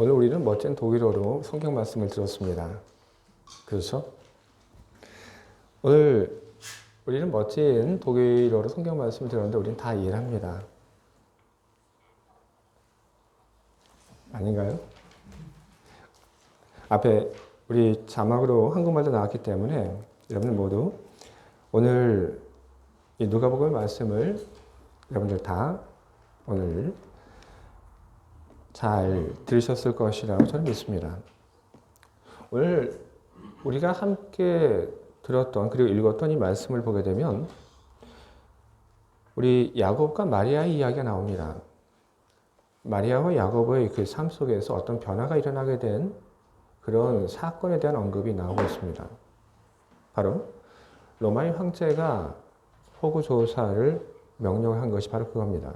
오늘 우리는 멋진 독일어로 성경 말씀을 들었습니다. 그렇죠? 오늘 우리는 멋진 독일어로 성경 말씀을 들었는데 우리는 다 이해를 합니다. 아닌가요? 앞에 우리 자막으로 한국말도 나왔기 때문에 여러분들 모두 오늘 이 누가복음 말씀을 여러분들 다 오늘 잘 들으셨을 것이라고 저는 믿습니다. 오늘 우리가 함께 들었던 그리고 읽었던 이 말씀을 보게 되면 우리 야곱과 마리아의 이야기가 나옵니다. 마리아와 야곱의 그 삶 속에서 어떤 변화가 일어나게 된 그런 사건에 대한 언급이 나오고 있습니다. 바로 로마의 황제가 호구 조사를 명령한 것이 바로 그겁니다.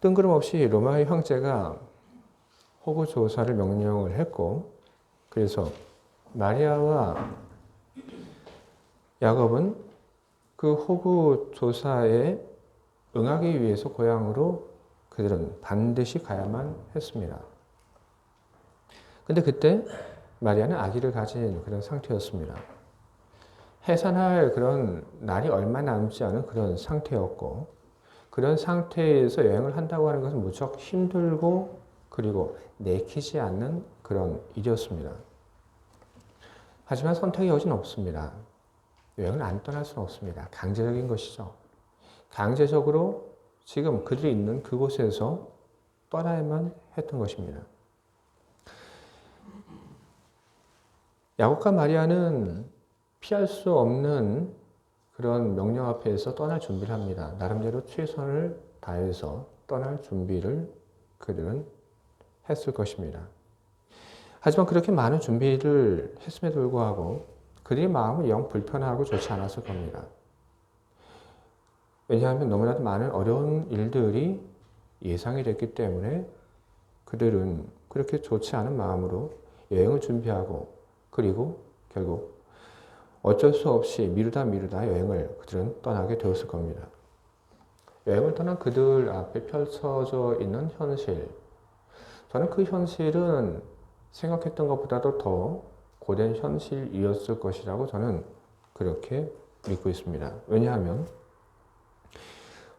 뜬금없이 로마의 황제가 호구 조사를 명령을 했고, 그래서 마리아와 야곱은 그 호구 조사에 응하기 위해서 고향으로 그들은 반드시 가야만 했습니다. 근데 그때 마리아는 아기를 가진 그런 상태였습니다. 해산할 그런 날이 얼마 남지 않은 그런 상태였고, 그런 상태에서 여행을 한다고 하는 것은 무척 힘들고, 그리고 내키지 않는 그런 일이었습니다. 하지만 선택의 여지는 없습니다. 여행을 안 떠날 수는 없습니다. 강제적인 것이죠. 강제적으로 지금 그들이 있는 그곳에서 떠나야만 했던 것입니다. 야곱과 마리아는 피할 수 없는 그런 명령 앞에서 떠날 준비를 합니다. 나름대로 최선을 다해서 떠날 준비를 그들은 했을 것입니다. 하지만 그렇게 많은 준비를 했음에도 불구하고 그들의 마음은 영 불편하고 좋지 않았을 겁니다. 왜냐하면 너무나도 많은 어려운 일들이 예상이 됐기 때문에 그들은 그렇게 좋지 않은 마음으로 여행을 준비하고 그리고 결국 어쩔 수 없이 미루다 미루다 여행을 그들은 떠나게 되었을 겁니다. 여행을 떠난 그들 앞에 펼쳐져 있는 현실. 저는 그 현실은 생각했던 것보다도 더 고된 현실이었을 것이라고 저는 그렇게 믿고 있습니다. 왜냐하면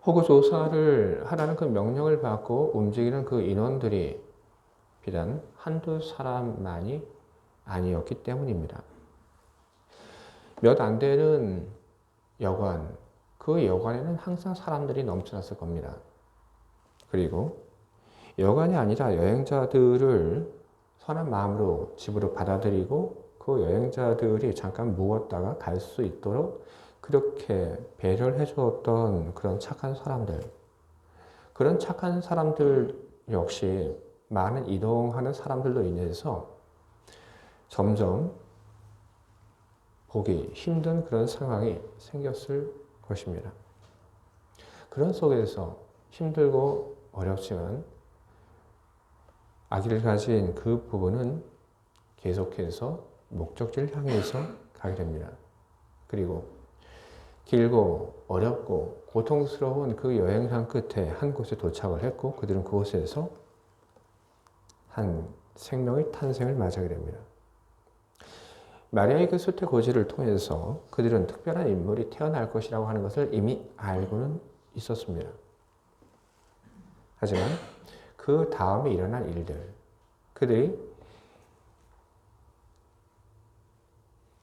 호구 조사를 하라는 그 명령을 받고 움직이는 그 인원들이 비단 한두 사람만이 아니었기 때문입니다. 몇 안 되는 여관, 그 여관에는 항상 사람들이 넘쳐났을 겁니다. 그리고 여관이 아니라 여행자들을 선한 마음으로 집으로 받아들이고 그 여행자들이 잠깐 묵었다가 갈 수 있도록 그렇게 배려를 해주었던 그런 착한 사람들. 그런 착한 사람들 역시 많은 이동하는 사람들로 인해서 점점 보기 힘든 그런 상황이 생겼을 것입니다. 그런 속에서 힘들고 어렵지만 아기를 가진 그 부부는 계속해서 목적지를 향해서 가게 됩니다. 그리고 길고 어렵고 고통스러운 그 여행상 끝에 한 곳에 도착을 했고 그들은 그곳에서 한 생명의 탄생을 맞이하게 됩니다. 마리아의 그 수태 고지를 통해서 그들은 특별한 인물이 태어날 것이라고 하는 것을 이미 알고는 있었습니다. 하지만 그 다음에 일어난 일들, 그들이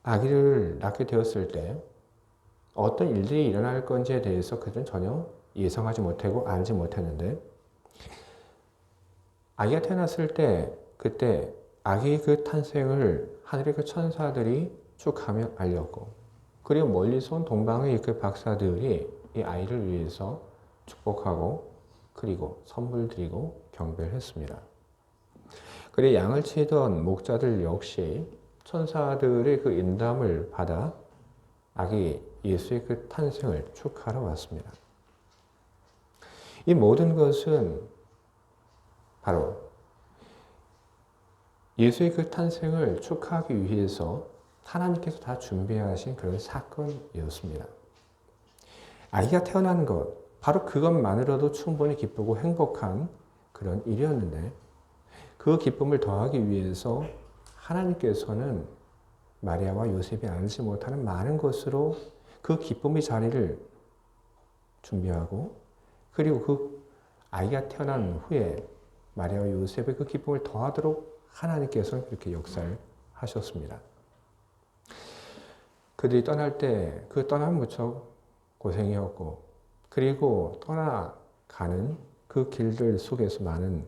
아기를 낳게 되었을 때 어떤 일들이 일어날 건지에 대해서 그들은 전혀 예상하지 못하고 알지 못했는데 아기가 태어났을 때 그때 아기의 그 탄생을 하늘의 그 천사들이 축하며 알렸고 그리고 멀리서 온 동방의 그 박사들이 이 아이를 위해서 축복하고 그리고 선물 드리고 경배를 했습니다. 그리고 양을 치던 목자들 역시 천사들의 그 인담을 받아 아기 예수의 그 탄생을 축하하러 왔습니다. 이 모든 것은 바로 예수의 그 탄생을 축하하기 위해서 하나님께서 다 준비하신 그런 사건이었습니다. 아기가 태어난 것, 바로 그것만으로도 충분히 기쁘고 행복한 그런 일이었는데, 그 기쁨을 더하기 위해서 하나님께서는 마리아와 요셉이 알지 못하는 많은 것으로 그 기쁨의 자리를 준비하고 그리고 그 아이가 태어난 후에 마리아와 요셉의 그 기쁨을 더하도록 하나님께서는 그렇게 역사를 하셨습니다. 그들이 떠날 때 그 떠남 무척 고생이었고 그리고 떠나가는 그 길들 속에서 많은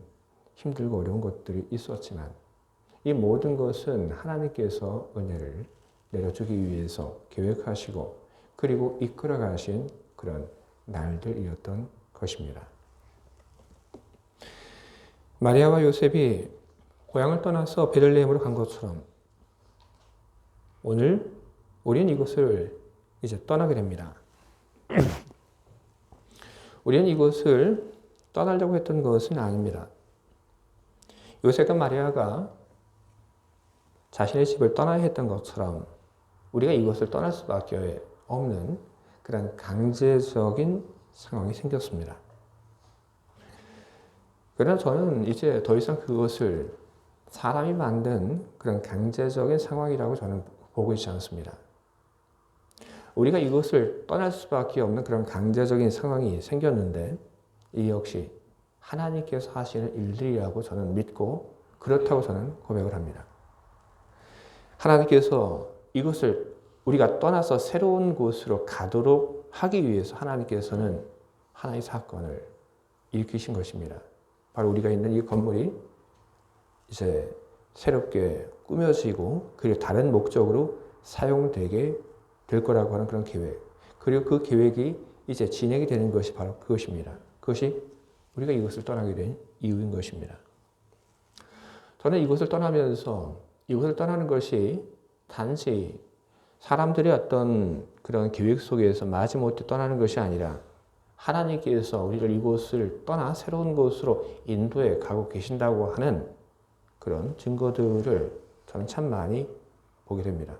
힘들고 어려운 것들이 있었지만 이 모든 것은 하나님께서 은혜를 내려주기 위해서 계획하시고 그리고 이끌어 가신 그런 날들이었던 것입니다. 마리아와 요셉이 고향을 떠나서 베들레헴으로 간 것처럼 오늘 우리는 이곳을 이제 떠나게 됩니다. 우리는 이곳을 떠나려고 했던 것은 아닙니다. 요셉과 마리아가 자신의 집을 떠나야 했던 것처럼 우리가 이곳을 떠날 수밖에 없는 그런 강제적인 상황이 생겼습니다. 그러나 저는 이제 더 이상 그것을 사람이 만든 그런 강제적인 상황이라고 저는 보고 있지 않습니다. 우리가 이것을 떠날 수밖에 없는 그런 강제적인 상황이 생겼는데 이 역시 하나님께서 하시는 일들이라고 저는 믿고 그렇다고 저는 고백을 합니다. 하나님께서 이것을 우리가 떠나서 새로운 곳으로 가도록 하기 위해서 하나님께서는 하나의 사건을 일으키신 것입니다. 바로 우리가 있는 이 건물이 이제 새롭게 꾸며지고 그리고 다른 목적으로 사용되게 될 거라고 하는 그런 계획. 그리고 그 계획이 이제 진행이 되는 것이 바로 그것입니다. 그것이 우리가 이것을 떠나게 된 이유인 것입니다. 저는 이곳을 떠나면서 이곳을 떠나는 것이 단지 사람들의 어떤 그런 계획 속에서 마지못해 떠나는 것이 아니라 하나님께서 우리를 이곳을 떠나 새로운 곳으로 인도해 가고 계신다고 하는 그런 증거들을 저는 참 많이 보게 됩니다.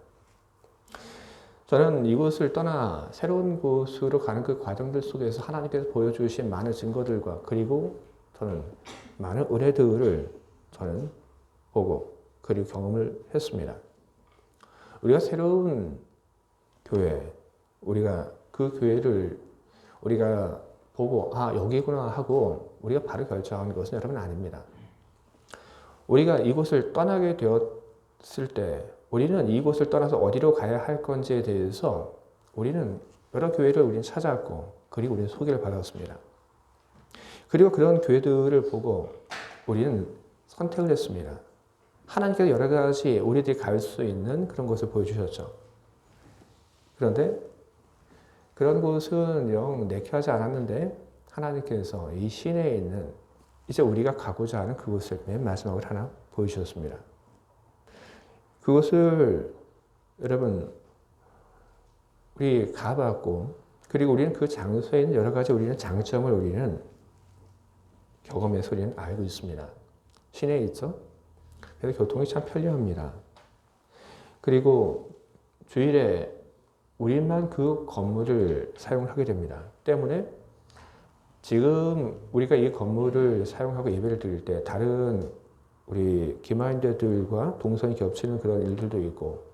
저는 이곳을 떠나 새로운 곳으로 가는 그 과정들 속에서 하나님께서 보여주신 많은 증거들과 그리고 저는 많은 은혜들을 저는 보고 그리고 경험을 했습니다. 우리가 새로운 교회, 우리가 그 교회를 우리가 보고 아 여기구나 하고 우리가 바로 결정한 것은 여러분 아닙니다. 우리가 이곳을 떠나게 되었을 때 우리는 이곳을 떠나서 어디로 가야 할 건지에 대해서 우리는 여러 교회를 우리는 찾아왔고 그리고 우리는 소개를 받았습니다. 그리고 그런 교회들을 보고 우리는 선택을 했습니다. 하나님께서 여러 가지 우리들이 갈 수 있는 그런 것을 보여주셨죠. 그런데 그런 곳은 영 내키하지 않았는데 하나님께서 이 시내에 있는 이제 우리가 가고자 하는 그곳을 맨 마지막으로 하나 보여주셨습니다. 그것을 여러분 우리 가봤고 그리고 우리는 그 장소에 있는 여러 가지 우리는 장점을 우리는 경험해서 우리는 알고 있습니다. 시내에 있죠. 그래서 교통이 참 편리합니다. 그리고 주일에 우리만 그 건물을 사용하게 됩니다. 때문에 지금 우리가 이 건물을 사용하고 예배를 드릴 때 다른 우리 기마인들과 동선이 겹치는 그런 일들도 있고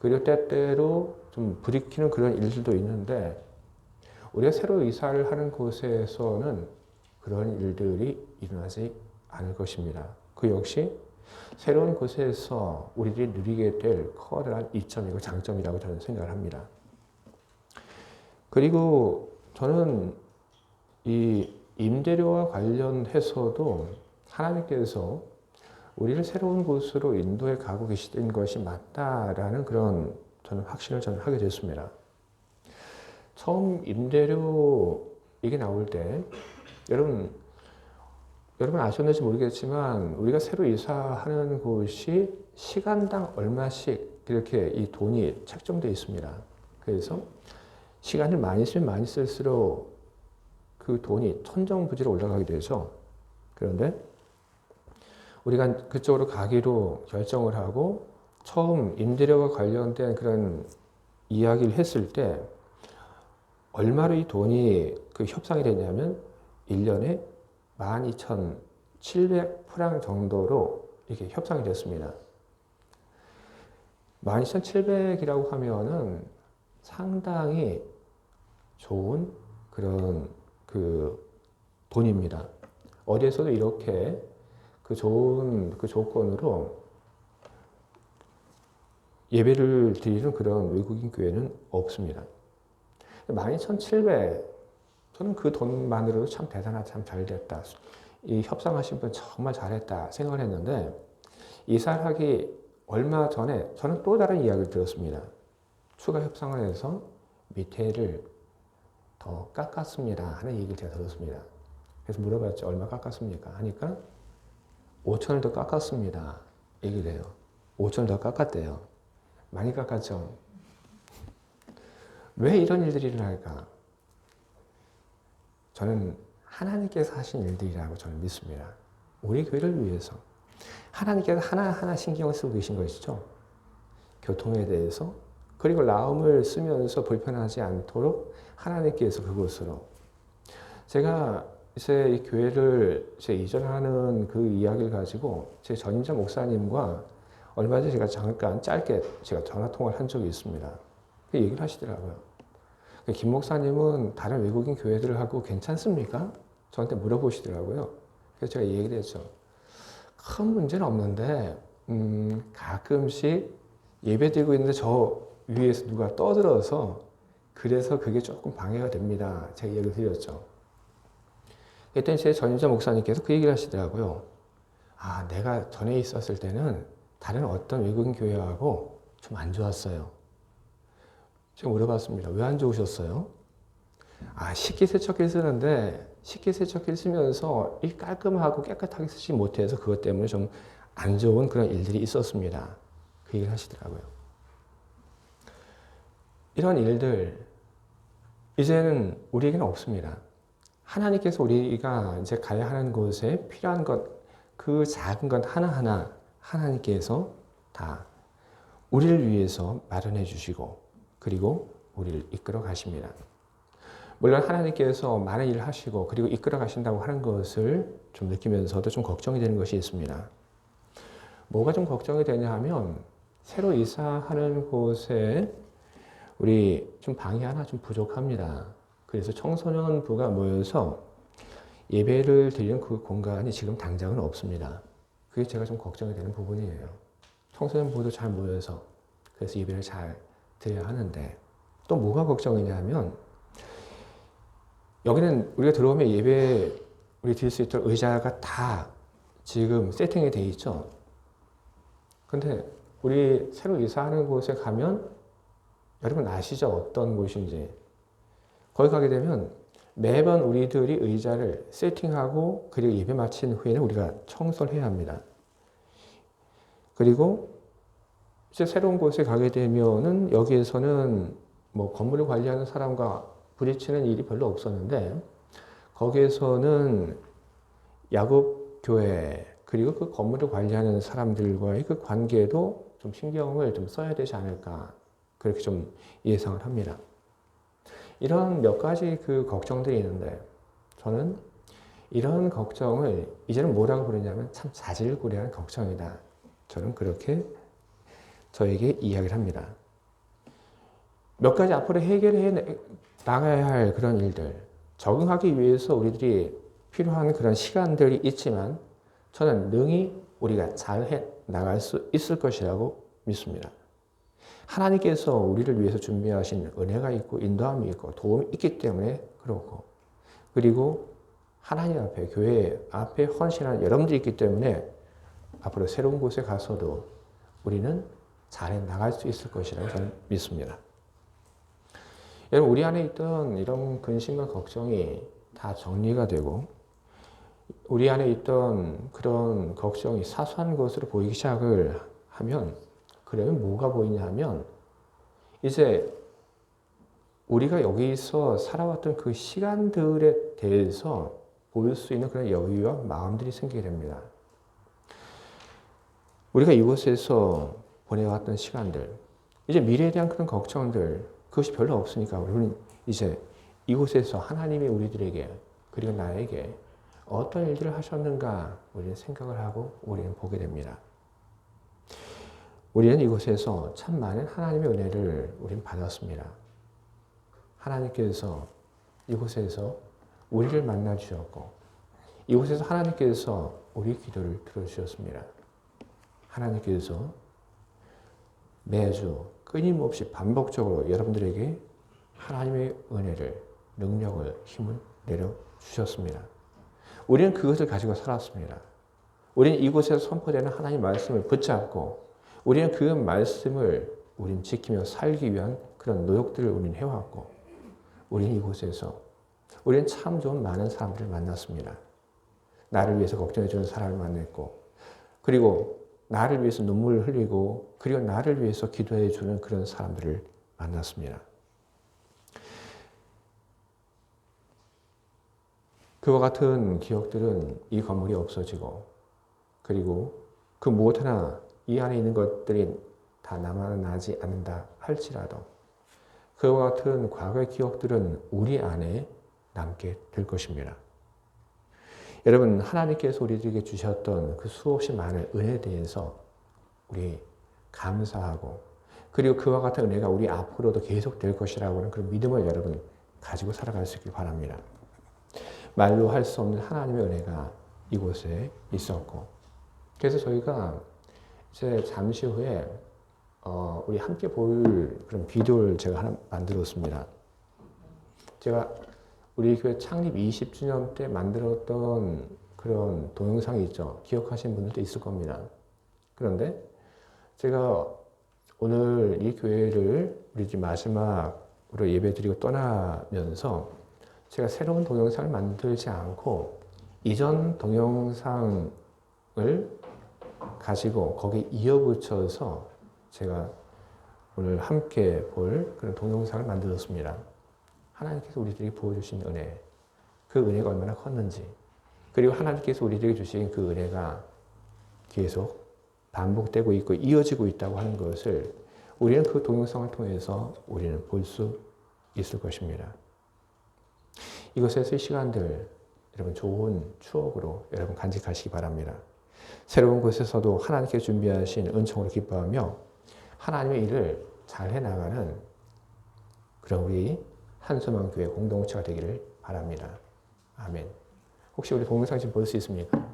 그리고 때때로 좀 부딪히는 그런 일들도 있는데 우리가 새로 이사를 하는 곳에서는 그런 일들이 일어나지 않을 것입니다. 그 역시 새로운 곳에서 우리들이 누리게 될 커다란 이점이고 장점이라고 저는 생각을 합니다. 그리고 저는 이 임대료와 관련해서도 하나님께서 우리를 새로운 곳으로 인도해 가고 계시던 것이 맞다라는 그런 저는 확신을 저는 하게 됐습니다. 처음 임대료 이게 나올 때 여러분 여러분 아셨는지 모르겠지만 우리가 새로 이사하는 곳이 시간당 얼마씩 이렇게 이 돈이 책정되어 있습니다. 그래서 시간을 많이 쓰면 많이 쓸수록 그 돈이 천정부지로 올라가게 되죠. 그런데 우리가 그쪽으로 가기로 결정을 하고 처음 임대료와 관련된 그런 이야기를 했을 때 얼마로 이 돈이 그 협상이 됐냐면 1년에 12,700 700프랑 정도로 이렇게 협상이 됐습니다. 12,700이라고 하면은 상당히 좋은 그런 그 돈입니다. 어디에서도 이렇게 그 좋은 그 조건으로 예배를 드리는 그런 외국인 교회는 없습니다. 12,700 저는 그 돈만으로도 참 대단하다, 참 잘 됐다. 이 협상하신 분 정말 잘했다 생각을 했는데 이사하기 얼마 전에 저는 또 다른 이야기를 들었습니다. 추가 협상을 해서 밑에를 더 깎았습니다 하는 얘기를 제가 들었습니다. 그래서 물어봤죠. 얼마 깎았습니까? 하니까 5천을 더 깎았습니다. 얘기를 해요. 5천을 더 깎았대요. 많이 깎았죠. 왜 이런 일들이 일어날까? 저는 하나님께서 하신 일들이라고 저는 믿습니다. 우리 교회를 위해서. 하나님께서 하나하나 신경을 쓰고 계신 것이죠. 교통에 대해서. 그리고 나음을 쓰면서 불편하지 않도록 하나님께서 그곳으로. 제가 이제 이 교회를 제 이전하는 그 이야기를 가지고 제 전임자 목사님과 얼마 전에 제가 잠깐 짧게 제가 전화 통화를 한 적이 있습니다. 그 얘기를 하시더라고요. 김 목사님은 다른 외국인 교회들을 하고 괜찮습니까? 저한테 물어보시더라고요. 그래서 제가 얘기를 했죠. 큰 문제는 없는데, 음, 가끔씩 예배 드리고 있는데 저 위에서 누가 떠들어서 그래서 그게 조금 방해가 됩니다. 제가 얘기를 드렸죠. 그랬더니 제 전임자 목사님께서 그 얘기를 하시더라고요. 아, 내가 전에 있었을 때는 다른 어떤 외국인 교회하고 좀 안 좋았어요. 제가 물어봤습니다. 왜 안 좋으셨어요? 아, 식기세척기를 쓰는데 식기세척기를 쓰면서 이 깔끔하고 깨끗하게 쓰지 못해서 그것 때문에 좀 안 좋은 그런 일들이 있었습니다. 그 얘기를 하시더라고요. 이런 일들, 이제는 우리에게는 없습니다. 하나님께서 우리가 이제 가야 하는 곳에 필요한 것, 그 작은 것 하나하나 하나님께서 다 우리를 위해서 마련해 주시고, 그리고 우리를 이끌어 가십니다. 물론 하나님께서 많은 일을 하시고 그리고 이끌어 가신다고 하는 것을 좀 느끼면서도 좀 걱정이 되는 것이 있습니다. 뭐가 좀 걱정이 되냐 하면 새로 이사하는 곳에 우리 좀 방이 하나 좀 부족합니다. 그래서 청소년부가 모여서 예배를 드리는 그 공간이 지금 당장은 없습니다. 그게 제가 좀 걱정이 되는 부분이에요. 청소년부도 잘 모여서 그래서 예배를 잘 드려야 하는데 또 뭐가 걱정이냐 하면 여기는 우리가 들어오면 예배 우리 드릴 수 있도록 의자가 다 지금 세팅이 돼 있죠. 근데 우리 새로 이사하는 곳에 가면 여러분 아시죠? 어떤 곳인지. 거기 가게 되면 매번 우리들이 의자를 세팅하고 그리고 예배 마친 후에는 우리가 청소를 해야 합니다. 그리고 이제 새로운 곳에 가게 되면은 여기에서는 뭐 건물을 관리하는 사람과 부딪히는 일이 별로 없었는데 거기에서는 야곱 교회 그리고 그 건물을 관리하는 사람들과의 그 관계도 좀 신경을 좀 써야 되지 않을까 그렇게 좀 예상을 합니다. 이런 몇 가지 그 걱정들이 있는데 저는 이런 걱정을 이제는 뭐라고 부르냐면 참 자질구레한 걱정이다. 저는 그렇게 저에게 이야기를 합니다. 몇 가지 앞으로 해결해 나가야 할 그런 일들, 적응하기 위해서 우리들이 필요한 그런 시간들이 있지만 저는 능히 우리가 잘 해 나갈 수 있을 것이라고 믿습니다. 하나님께서 우리를 위해서 준비하신 은혜가 있고 인도함이 있고 도움이 있기 때문에 그렇고 그리고 하나님 앞에 교회 앞에 헌신한 여러분들이 있기 때문에 앞으로 새로운 곳에 가서도 우리는 잘해 나갈 수 있을 것이라고 저는 믿습니다. 여러분 우리 안에 있던 이런 근심과 걱정이 다 정리가 되고 우리 안에 있던 그런 걱정이 사소한 것으로 보이기 시작을 하면 그러면 뭐가 보이냐 하면 이제 우리가 여기서 살아왔던 그 시간들에 대해서 보일 수 있는 그런 여유와 마음들이 생기게 됩니다. 우리가 이곳에서 보내왔던 시간들, 이제 미래에 대한 그런 걱정들, 그것이 별로 없으니까 우리는 이제 이곳에서 하나님이 우리들에게 그리고 나에게 어떤 일들을 하셨는가 우리는 생각을 하고 우리는 보게 됩니다. 우리는 이곳에서 참 많은 하나님의 은혜를 우리는 받았습니다. 하나님께서 이곳에서 우리를 만나 주셨고 이곳에서 하나님께서 우리 기도를 들어주셨습니다. 하나님께서 매주 끊임없이 반복적으로 여러분들에게 하나님의 은혜를, 능력을, 힘을 내려주셨습니다. 우리는 그것을 가지고 살았습니다. 우리는 이곳에서 선포되는 하나님 말씀을 붙잡고 우리는 그 말씀을 우리는 지키며 살기 위한 그런 노력들을 우리는 해왔고 우리는 이곳에서 우리는 참 좋은 많은 사람들을 만났습니다. 나를 위해서 걱정해 주는 사람을 만났고 그리고 나를 위해서 눈물을 흘리고 그리고 나를 위해서 기도해 주는 그런 사람들을 만났습니다. 그와 같은 기억들은 이 건물이 없어지고 그리고 그 무엇 하나 이 안에 있는 것들이 다 남아나지 않는다 할지라도 그와 같은 과거의 기억들은 우리 안에 남게 될 것입니다. 여러분 하나님께서 우리들에게 주셨던 그 수없이 많은 은혜에 대해서 우리 감사하고 그리고 그와 같은 은혜가 우리 앞으로도 계속 될 것이라고 하는 그런 믿음을 여러분 가지고 살아갈 수 있길 바랍니다. 말로 할 수 없는 하나님의 은혜가 이곳에 있었고 그래서 저희가 이 제 잠시 후에 어, 우리 함께 볼 그런 비디오를 제가 하나 만들었습니다. 제가 우리 교회 창립 20주년 때 만들었던 그런 동영상이 있죠. 기억하시는 분들도 있을 겁니다. 그런데 제가 오늘 이 교회를 우리 집 마지막으로 예배 드리고 떠나면서 제가 새로운 동영상을 만들지 않고 이전 동영상을 가지고 거기에 이어붙여서 제가 오늘 함께 볼 그런 동영상을 만들었습니다. 하나님께서 우리들에게 보여주신 은혜, 그 은혜가 얼마나 컸는지, 그리고 하나님께서 우리들에게 주신 그 은혜가 계속 반복되고 있고 이어지고 있다고 하는 것을 우리는 그 동영상을 통해서 우리는 볼 수 있을 것입니다. 이것에서의 시간들, 여러분 좋은 추억으로 여러분 간직하시기 바랍니다. 새로운 곳에서도 하나님께 준비하신 은총으로 기뻐하며 하나님의 일을 잘 해나가는 그런 우리 한소망 교회 공동체가 되기를 바랍니다. 아멘. 혹시 우리 동영상 지금 볼수 있습니까?